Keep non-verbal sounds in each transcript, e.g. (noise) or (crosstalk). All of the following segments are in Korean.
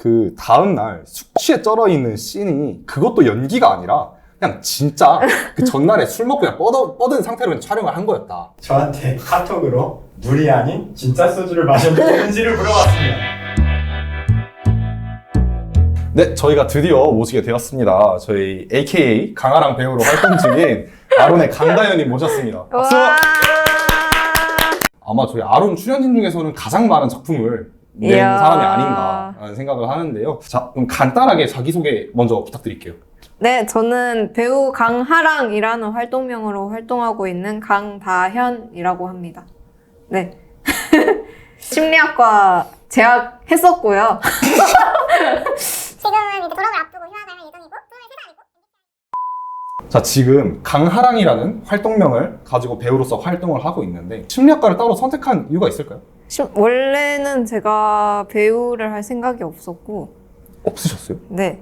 그 다음날 숙취에 쩔어 있는 씬이 그것도 연기가 아니라 그냥 진짜 그 전날에 술 먹고 그냥 뻗어, 뻗은 상태로 그냥 촬영을 한 거였다. 저한테 카톡으로 물이 아닌 진짜 소주를 마셨는지를 물어봤습니다. 네, 저희가 드디어 모시게 되었습니다. 저희 AKA 강아랑 배우로 활동 중인 아론의 강다현님 모셨습니다. 박수! 와. 아마 저희 아론 출연진 중에서는 가장 많은 작품을 낸 이야. 사람이 아닌가라는 생각을 하는데요. 자, 그럼 간단하게 자기소개 먼저 부탁드릴게요. 네, 저는 배우 강하랑이라는 활동명으로 활동하고 있는 강다현이라고 합니다. 네. (laughs) 심리학과 재학했었고요. (laughs) 지금은 이제 졸업을 앞두고 휴학을 할 예정이고 23살이고 자, 지금 강하랑이라는 활동명을 가지고 배우로서 활동을 하고 있는데 심리학과를 따로 선택한 이유가 있을까요? 심- 원래는 제가 배우를 할 생각이 없었고, 없으셨어요? 네.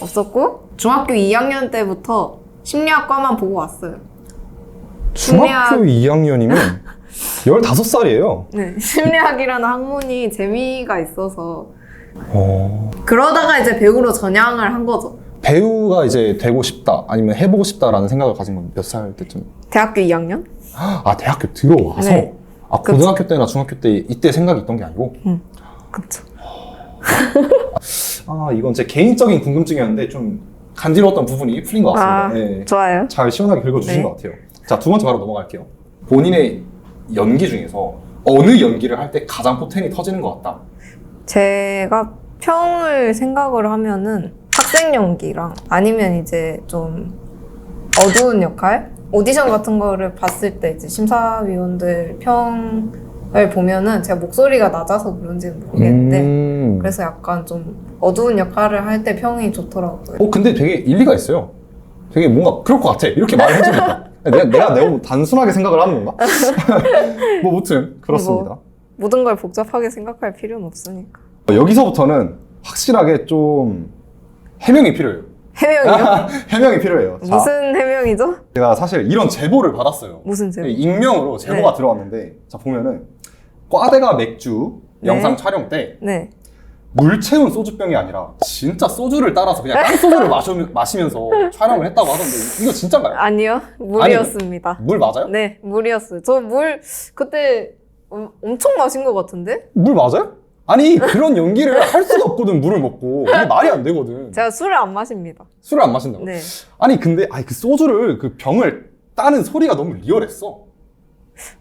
없었고, 중학교 2학년 때부터 심리학과만 보고 왔어요. 중학교 2학년이면 15살이에요. (laughs) 네. 심리학이라는 학문이 재미가 있어서, 어... 그러다가 이제 배우로 전향을 한 거죠. 배우가 이제 되고 싶다 아니면 해보고 싶다라는 생각을 가진 건 몇 살 때쯤? 대학교 2학년? 아 대학교 들어와서? 네. 아 고등학교 때나 중학교 때 이때 생각이 있던 게 아니고? 그쵸. 아 이건 제 개인적인 궁금증이었는데 좀 간지러웠던 부분이 풀린 것 같습니다. 아, 네. 좋아요. 잘 시원하게 긁어주신 네. 것 같아요. 자 두 번째 바로 넘어갈게요. 본인의 연기 중에서 어느 연기를 할 때 가장 포텐이 터지는 것 같다. 제가 평을 생각을 하면은 학생 연기랑 아니면 이제 좀 어두운 역할? 오디션 같은 거를 봤을 때 이제 심사위원들 평을 보면은 제가 목소리가 낮아서 그런지는 모르겠는데 음. 그래서 약간 좀 어두운 역할을 할 때 평이 좋더라고요. 어 근데 되게 일리가 있어요. 되게 뭔가 그럴 것 같아. 이렇게 말을 해주니까. (laughs) 내가, 내가 너무 단순하게 생각을 하는 건가? (laughs) 뭐, 무튼, 그렇습니다. 뭐. 모든 걸 복잡하게 생각할 필요는 없으니까. 어, 여기서부터는 확실하게 좀 해명이 필요해요. 해명이요? 해명이 필요해요. 자, 무슨 해명이죠? 제가 사실 이런 제보를 받았어요. 무슨 제보? 익명으로 제보가 네. 들어왔는데, 자, 보면은, 꽈대가 맥주 네. 영상 촬영 때, 네. 물 채운 소주병이 아니라, 진짜 소주를 따라서 그냥 깡소주를 마셔, 마시면서 촬영을 했다고 하던데, 이거 진짜인가요? 아니요. 물이었습니다. 물 맞아요? 네, 물이었어요. 저 물 그때 엄- 엄청 마신 것 같은데? 물 맞아요? 아니 그런 연기를 할 수가 없거든 물을 먹고 이게 말이 안 되거든 제가 술을 안 마십니다. 술을 안 마신다고 네. 아니 근데 아니 그 소주를 그 병을 따는 소리가 너무 리얼했어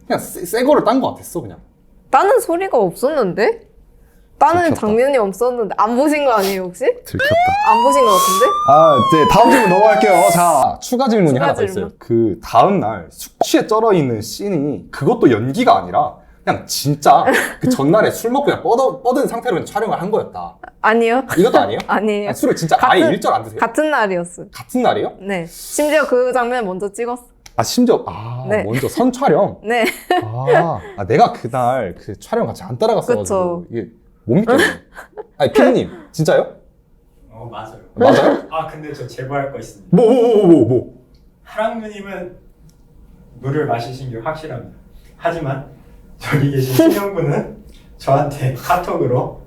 그냥 새, 새 거를 딴 거 같았어 그냥 따는 소리가 없었는데? 따는 들켰다. 장면이 없었는데 안 보신 거 아니에요 혹시? 들켰다 안 보신 것 같은데? 아 이제 다음 질문 넘어갈게요 자 추가 질문이 추가 하나 더 질문. 있어요 그 다음 날 숙취에 쩔어 있는 씬이 그것도 연기가 아니라 그냥 진짜 그 전날에 술 먹고 그냥 뻗어, 뻗은 상태로 그냥 촬영을 한 거였다 아니요. 이것도 아니에요? (laughs) 아니에요. 아니, 술을 진짜 아예 같은- 일절 안 드세요? 같은 날이었어요. 같은 날이에요? 네. 심지어 그 장면 먼저 찍었어. 아 심지어 아 네. 먼저 선 촬영 (laughs) 네. 아, 아, 내가 그날 그 촬영 같이 안 따라갔어가지고 그쵸. 이게 못 믿겠네. (laughs) 아니 피디님 진짜요? 어 맞아요. 맞아요? 아 근데 저 제보할 거 있습니다. 뭐 뭐 뭐 뭐 뭐, 하랑 누님은 물을 마시신 게 확실합니다. 하지만 저기 계신 신영분은 저한테 카톡으로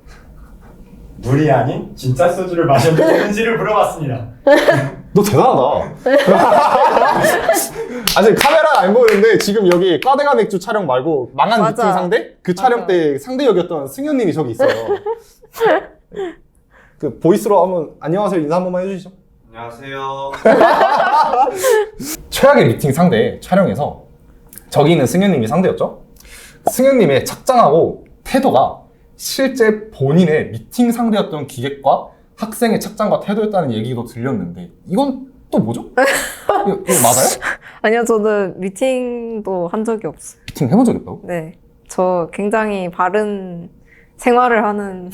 물이 아닌 진짜 소주를 마셨는지를 물어봤습니다. 너 대단하다. 아직 카메라 안 보이는데 지금 여기 과대가 맥주 촬영 말고 망한 맞아. 미팅 상대 그 촬영 맞아. 때 상대 역이었던 승현님이 저기 있어요. 그 보이스로 한번 안녕하세요 인사 한 번만 해주시죠. 안녕하세요. 최악의 미팅 상대 촬영에서 저기 있는 승현님이 상대였죠? 승현님의 착장하고 태도가 실제 본인의 미팅 상대였던 기획과 학생의 착장과 태도였다는 얘기도 들렸는데 이건 또 뭐죠? (laughs) 이거, 이거 맞아요? 아니요, 저는 미팅도 한 적이 없어요. 미팅 해본 적 있다고? 네. 저 굉장히 바른 생활을 하는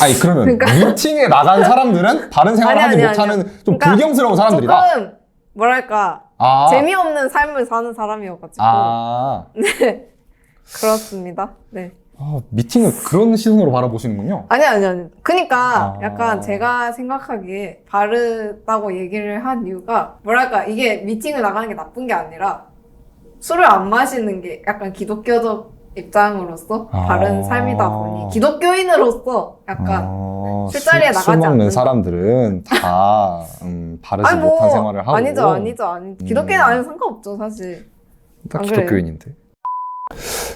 아니 그러면 그러니까- 미팅에 나간 사람들은 다른 생활을 아니, 하지 아니, 못하는. 좀 그러니까 불경스러운 사람들이다? 조금 뭐랄까 아, 재미없는 삶을 사는 사람이어가지고 아, 네 그렇습니다. 네 아, 미팅을 그런 시선으로 바라보시는군요. 아니 아니 아니. 그니까 아. 약간 제가 생각하기에 바르다고 얘기를 한 이유가 뭐랄까 이게 미팅을 나가는 게 나쁜 게 아니라 술을 안 마시는 게 약간 기독교적 입장으로서 아. 다른 삶이다 보니 기독교인으로서 약간 어, 술자리에 술- 나가지 술 먹는 않는 사람들은 다 (laughs) 음, 바르지 아니 뭐 못한 생활을 하고 아니죠 아니죠 아니 기독교인 음. 아니면 상관없죠 사실 딱 안 그래요? 기독교인인데.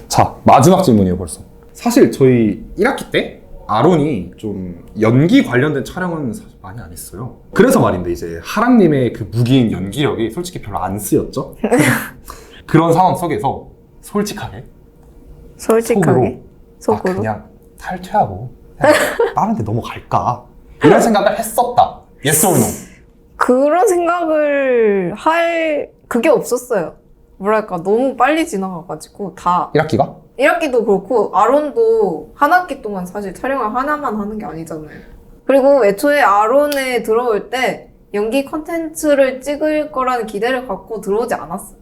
자 마지막 질문이에요 벌써. 사실 저희 1학기 때 아론이 좀 연기 관련된 촬영은 사실 많이 안 했어요. 그래서 말인데 이제 하랑님의 그 무기인 연기력이 솔직히 별로 안 쓰였죠. (laughs) 그런 상황 속에서 솔직하게 솔직하게 아, 속으로 그냥 탈퇴하고 그냥 (laughs) 다른 데 넘어갈까 이런 생각을 했었다. Yes or no? 그런 생각을 할 그게 없었어요 뭐랄까 너무 빨리 지나가가지고 다 1학기가? 1학기도 그렇고 아론도 한 학기 동안 사실 촬영을 하나만 하는 게 아니잖아요. 그리고 애초에 아론에 들어올 때 연기 컨텐츠를 찍을 거라는 기대를 갖고 들어오지 않았어요.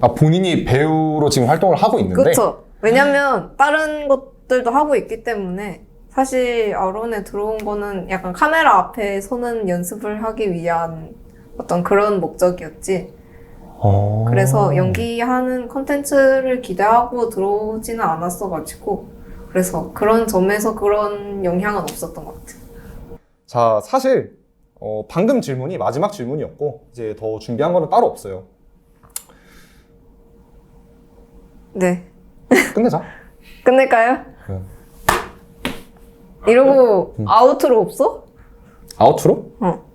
아, 본인이 배우로 지금 활동을 하고 있는데 그렇죠. 왜냐면 다른 것들도 하고 있기 때문에 사실 아론에 들어온 거는 약간 카메라 앞에 서는 연습을 하기 위한 어떤 그런 목적이었지. 어... 그래서 연기하는 컨텐츠를 기대하고 들어오지는 않았어가지고 그래서 그런 점에서 그런 영향은 없었던 것 같아요. 자 사실 어, 방금 질문이 마지막 질문이었고 이제 더 준비한 거는 따로 없어요. 네. (laughs) 끝내자. 끝낼까요? 네. 이러고 아우트로 없어? 아우트로? 어.